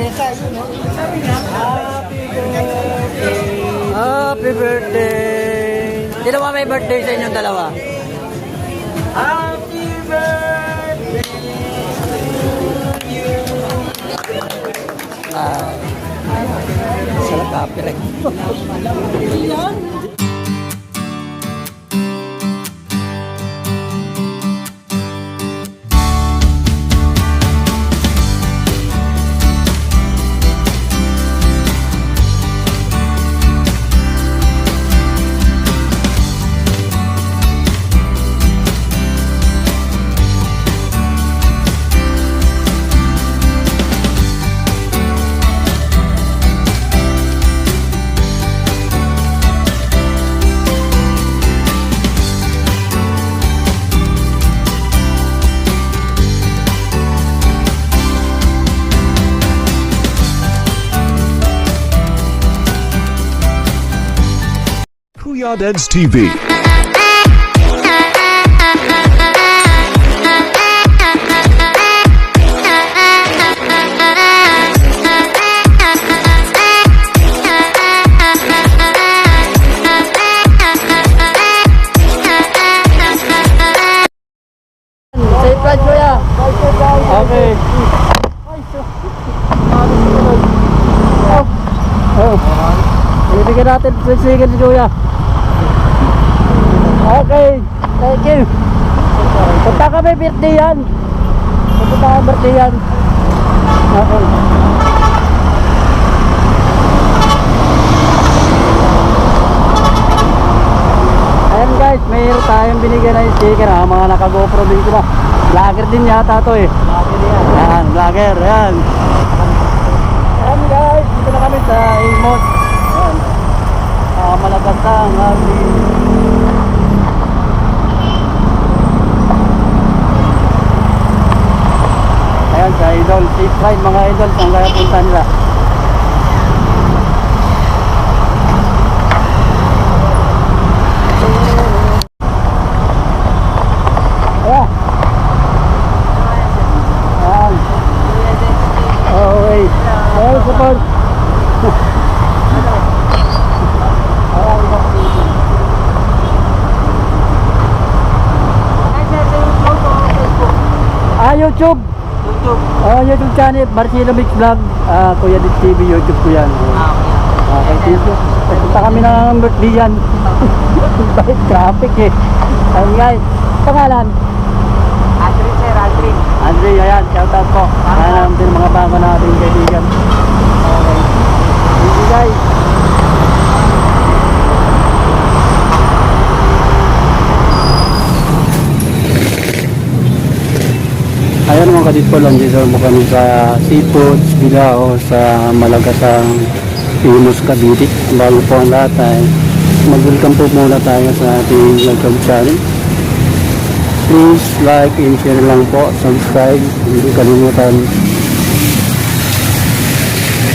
mesa, yun, no? Happy birthday. Happy birthday! Sino ba may birthday sa inyong dalawa? Happy birthday. Ah, sa copyright. Kuya Dance TV. Safe ride, kuya! Okay. Oh. Ibigyan natin 20 seconds, kuya. You. Punta kami birthday yan. Punta kami birthday yan. Okay. Ayan guys, mayroon tayong binigyan na sticker ha, mga naka-GoPro din sila. Vlogger din yata to eh. Vlogger yan. Ayan, vlogger, ayan. Ayan guys, dito na kami sa Imos. Ayan. Ah, malagandang happy. Ayan sa ride mga idol, saan kaya punta nila? Ayan. Ayan. Okay. Ayan, support. Ah, YouTube. YouTube. Oh, YouTube channel, Marcelo Mix Vlog. Ah, Kuya Dit TV, YouTube ko yan. Ah, Okay, thank you. Punta kami ng birthday yan. Bakit traffic eh. Ayun guys, pangalan. Aldrin, sir, Aldrin. Andre, ayan, shout out po. Ayan din mga bago nating kaibigan. Okay. Thank you guys. Ayan mga kadit po lang dito kami sa seafood, bilao sa Malagasang Pinos Cavite. Bago po ang lahat ay mag-welcome po muna tayo sa ating YouTube channel. Please like and share lang po, subscribe, hindi kalimutan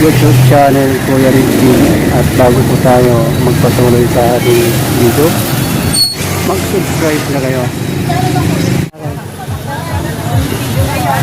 YouTube channel Kuya Rick TV at bago po tayo magpatuloy sa ating video mag-subscribe na kayo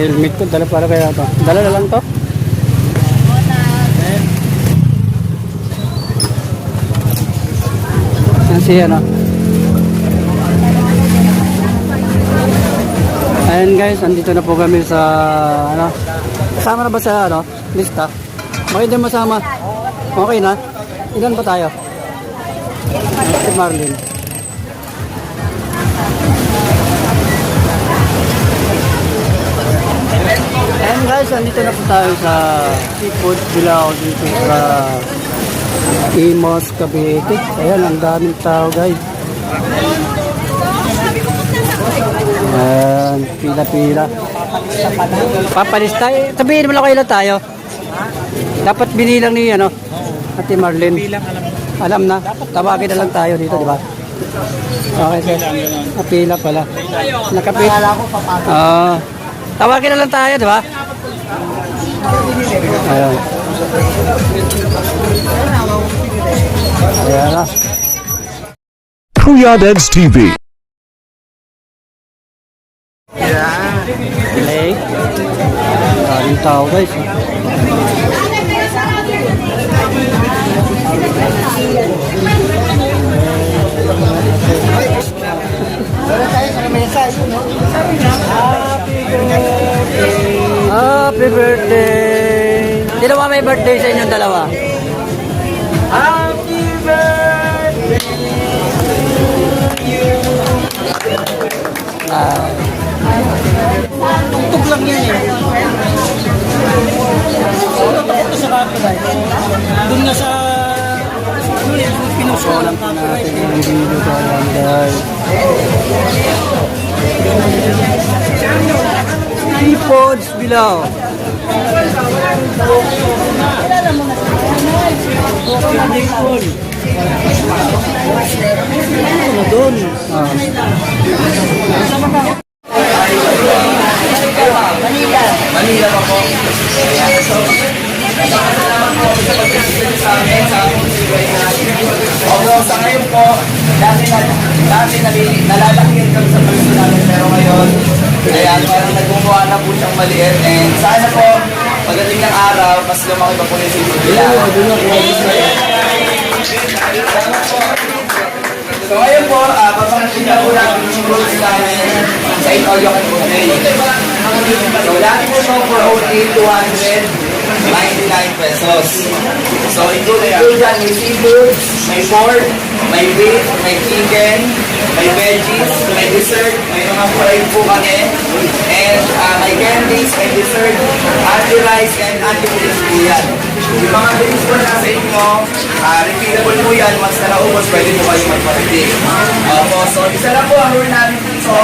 helmet ko, dala para kaya to. Dala na lang to? Yan ano. Ayan guys, andito na po kami sa ano. Kasama na ba sa ano? Lista? Bakit din masama? Okay na? Ilan pa tayo? Si Marlene. Guys, andito na po tayo sa seafood Bilao dito sa Imos, Cavite. Ayan, ang daming tao guys. Ayan, pila-pila. Papalis tayo. Sabihin mo lang kailan tayo. Dapat binilang ni ano, Ate Marlene. Bilang alam mo. Alam na, tawagin na lang tayo dito, di ba? Okay, sir. Napila pala. Nakapit. Ah, tawagin na lang tayo, di ba? Ayun. Ayan na. Kuya Dads TV. Play. Daming tao guys. Birthday! Sino ba may birthday sa inyong dalawa? Happy birthday! Tugtog lang yan eh. Ito sa copyright. Doon nga sa... Ano? Pinuso lang copyright. Natin yung video ko ayan guys. Seafoods below. Doon. Ah. Although sa ngayon po, dati na dati nali- nalalaki kami sa pwesto namin pero ngayon, ayan, parang nagmumuha na po siyang maliit and sana po, pagdating ng araw, mas lumaki pa po yung sisig nila. So ngayon po, uh, papakita po namin yung rules namin sa All You Can. So lagi po ito for only 299 pesos. So included po dyan may seafood, may pork, may beef, may chicken, may veggies, may dessert, may mga fried po kami, and uh, may candies, may dessert, anti-rice, and anti-drinks po yan. Yung mga drinks po na sa inyo, uh, refillable po yan. Once na naubos, pwede po kayo magpa-refill. Opo, so isa lang po ang rule namin dito,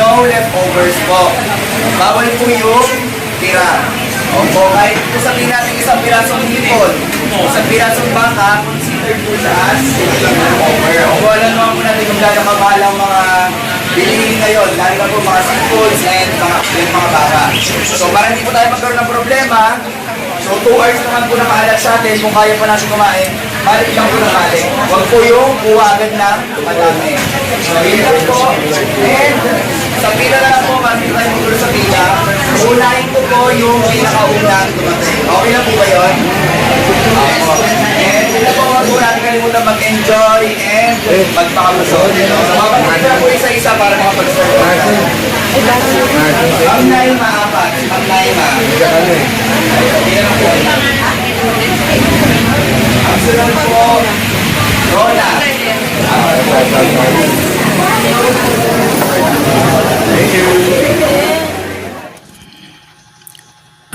no leftovers po. Bawal po yung tira. Opo, kahit kung sabihin natin isang pirasong hipon, isang pirasong baka, considered po siya as leftover. Opo, alam naman po natin kung gano'ng kamahal ang mga bilihin ngayon, lalo na po mga seafoods and mga, mga baka. So para hindi po tayo magkaroon ng problema, So 2 hours naman po nakaalat sa atin kung kaya pa natin kumain. Balik lang po ng balik. Huwag po yung kuha agad ng madami. So yun lang po. And sa pila na lang po, kasi tayo magulong sa pila. Unahin ko po yung pinakaunang dumating. Okay na po ba yun? Opo. And lang po, huwag po natin kalimutan mag-enjoy and magpakabusog. So na po isa-isa para makapag-serve po tayo. Ang naima apat. Ang naima. Ang sunod po, Rola.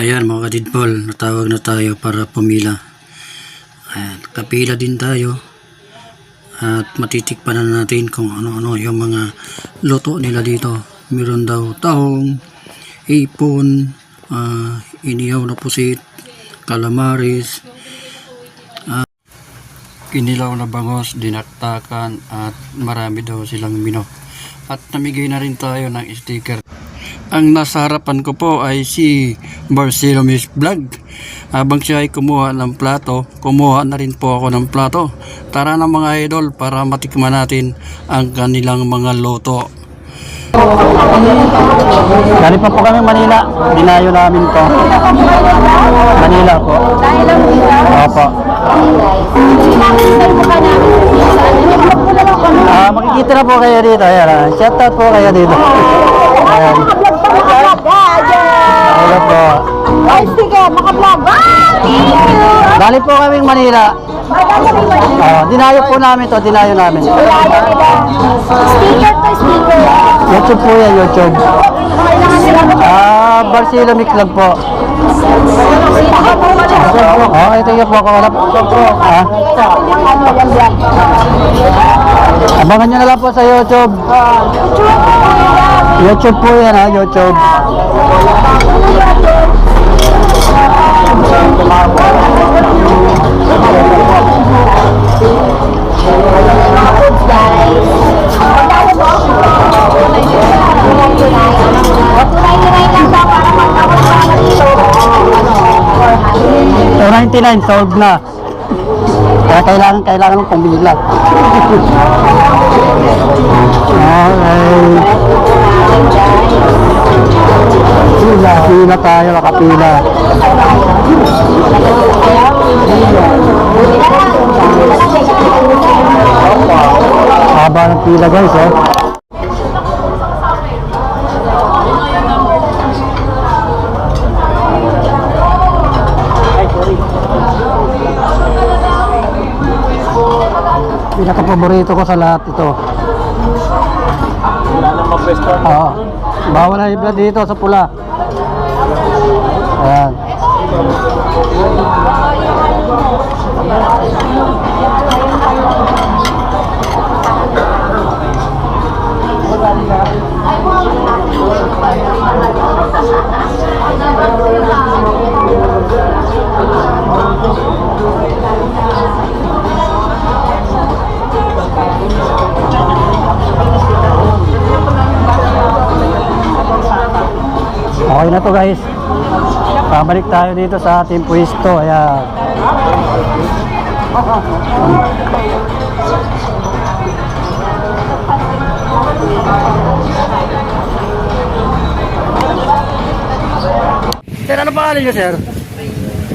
Ayan mga kadidbol, natawag na tayo para pumila. Ayan, kapila din tayo. At matitikpan na natin kung ano-ano yung mga luto nila dito. Meron daw tahong, ipon, ah, inihaw na pusit, calamaris, ah, kinilaw na bangos, dinaktakan at marami daw silang mino. At namigay na rin tayo ng sticker ang nasa harapan ko po ay si Barcelomis Vlog. Habang siya ay kumuha ng plato, kumuha na rin po ako ng plato. Tara na mga idol para matikman natin ang kanilang mga loto. Galing pa po kami Manila. Dinayo namin to. Manila po. Opo. Ah, makikita na po kayo dito. Ayan, ah. shout out po kayo dito. Ayan. Hello po. Ay, sige, makablog. Ah, thank you. Galing po kaming Manila. Ah, dinayo po namin to, dinayo namin. Speaker to speaker. YouTube po yan, YouTube. Ah, Barcelo Mix lang po. Oh, ito yung po ako wala po. Ah, abangan nyo na lang po sa YouTube. YouTube po yan ha, YouTube. 99 sold na. Kaya kailangan, kailangan ng pumila. Okay. Pila. Pila tayo, nakapila. Haba ng pila guys, eh. Ko sa lahat ito. Oo. Bawal na ibla dito sa pula. Ayan. Okay na to guys. Pabalik tayo dito sa ating pwesto. Ayan. Sir, ano pangalan niyo, sir?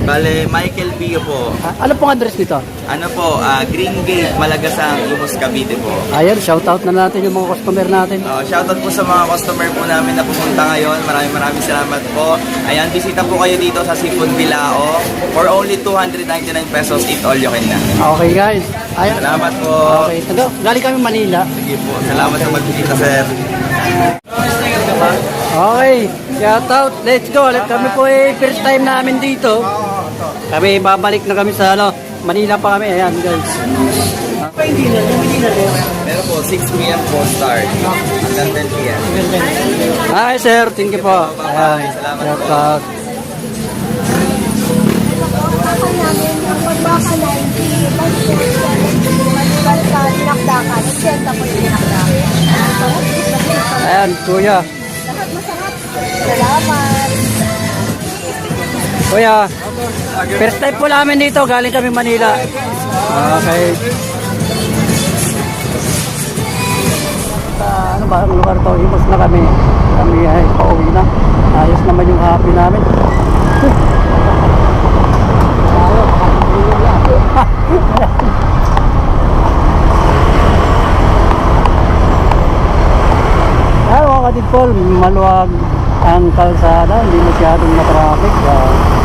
Bale, Michael Pio po. Ah, ano pong address dito? Ano po, ah, Green Gate, Malagasang, Lumos, Cavite po. Ayan, shoutout na natin yung mga customer natin. Uh, shoutout po sa mga customer po namin na pumunta ngayon. Maraming maraming salamat po. Ayan, bisita po kayo dito sa Seafood Bilao. For only 299 pesos, eat all you can na. Okay guys. Ayan. Salamat po. Okay, taga, galing kami Manila. Sige po. Salamat sa magbisita, sir. Okay, shout out. Let's go. Let kami po eh, first time namin dito. Kami babalik na kami sa ano, Manila pa kami. Ayan guys. Meron po, 6 p.m. po start. Hanggang 10 p.m. Hi sir, thank you po. Ayan, shout out. Ayan, kuya. Salamat. Kuya, first time po namin dito. Galing kami Manila. Okay. Sa ano ba, ang lugar to? Imos na kami. Kami ay pauwi na. Ayos naman yung happy namin. Ayan mga kadidpol, maluwag ang kalsada, hindi masyadong na-traffic. Ah,